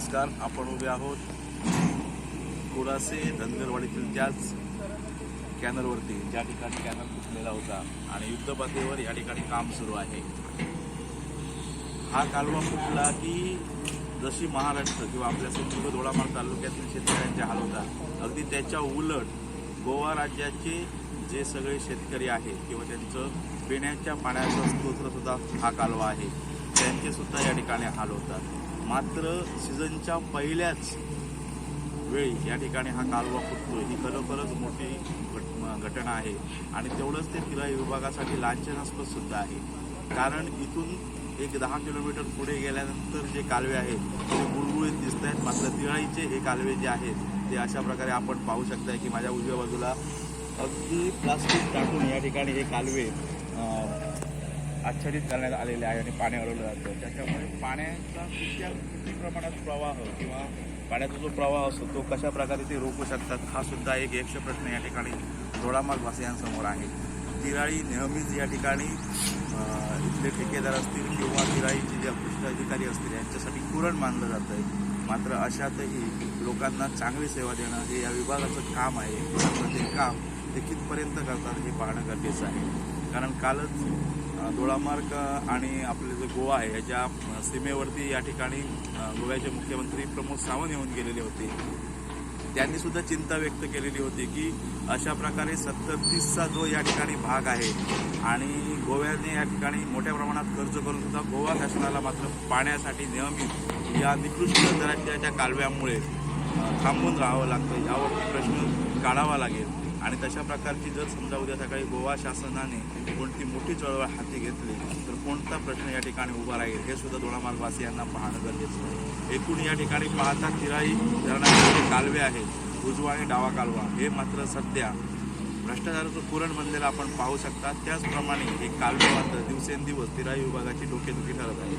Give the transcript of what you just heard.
नमस्कार आपण उभे आहोत कुडासे धनगरवाडीतील त्याच कॅनलवरती. ज्या ठिकाणी कॅनल फुटलेला होता आणि युद्धपातळीवर या ठिकाणी काम सुरू आहे. हा कालवा फुटला की जशी महाराष्ट्र किंवा आपल्या सिंधुदुर्ग दोडामार्ग तालुक्यातील शेतकऱ्यांचे हाल होता अगदी त्याच्या उलट गोवा राज्याचे जे सगळे शेतकरी आहेत किंवा त्यांचं पिण्याच्या पाण्याचा स्तोत्रसुद्धा हा कालवा आहे. त्यांचे सुद्धा या ठिकाणी हाल होतात. मात्र सीझनच्या पहिल्याच वेळी या ठिकाणी हा कालवा फुटतो ही खरोखरच मोठी घट- घटना आहे. आणि तेवढंच ते तिराई विभागासाठी लांछनास्पद सुद्धा आहे. कारण इथून एक दहा किलोमीटर पुढे गेल्यानंतर जे कालवे आहेत ते गुळगुळीत दिसत आहेत. मात्र तिळाईचे हे कालवे जे आहेत ते अशा प्रकारे आपण पाहू शकताय की माझ्या उजव्या बाजूला अगदी प्लास्टिक टाकून या ठिकाणी हे कालवे आच्छादित करण्यात आलेले आहे आणि पाणी अडवलं जातं. त्याच्यामुळे पाण्याचा किती किती प्रमाणात प्रवाह किंवा पाण्याचा जो प्रवाह असतो तो कशा प्रकारे ते रोखू शकतात हा सुद्धा एक यक्ष प्रश्न या ठिकाणी दोडामार्ग वासियांसमोर आहे. तिराळी नेहमीच या ठिकाणी इथले ठेकेदार असतील किंवा तिराळीचे जे अपृष्ठ अधिकारी असतील यांच्यासाठी कुरण मानलं जातं आहे. मात्र अशातही लोकांना चांगली सेवा देणं हे या विभागाचं काम आहे. ते काम ते कितपर्यंत करतात हे पाहणं गरजेचं आहे. कारण कालच दोडामार्ग आणि आपले जे गोवा आहे याच्या सीमेवरती या ठिकाणी गोव्याचे मुख्यमंत्री प्रमोद सावंत येऊन गेलेले होते. त्यांनी सुद्धा चिंता व्यक्त केलेली होती की अशा प्रकारे सत्तर तीसचा जो या ठिकाणी भाग आहे आणि गोव्याने या ठिकाणी मोठ्या प्रमाणात खर्च करून सुद्धा गोवा शासनाला मात्र पाण्यासाठी नियमित या निकृष्ट दराच्या त्या कालव्यामुळे थांबून राहावं लागतं यावरती प्रश्न काढावा लागेल. आणि तशा प्रकारची जर समजा उद्या सकाळी गोवा शासनाने कोणती मोठी चळवळ हाती घेतली तर कोणता प्रश्न या ठिकाणी उभा राहील हे सुद्धा दोडामार्गवासियांना पाहणं गरजेचं आहे. एकूण या ठिकाणी पाहता तिराई धरणाचे जे कालवे आहेत उजवा आणि डावा कालवा हे मात्र सध्या भ्रष्टाचाराचं पुरण बनलेलं आपण पाहू शकता. त्याचप्रमाणे हे कालवे मात्र दिवसेंदिवस तिराई विभागाची डोकेदुखी ठरत आहे.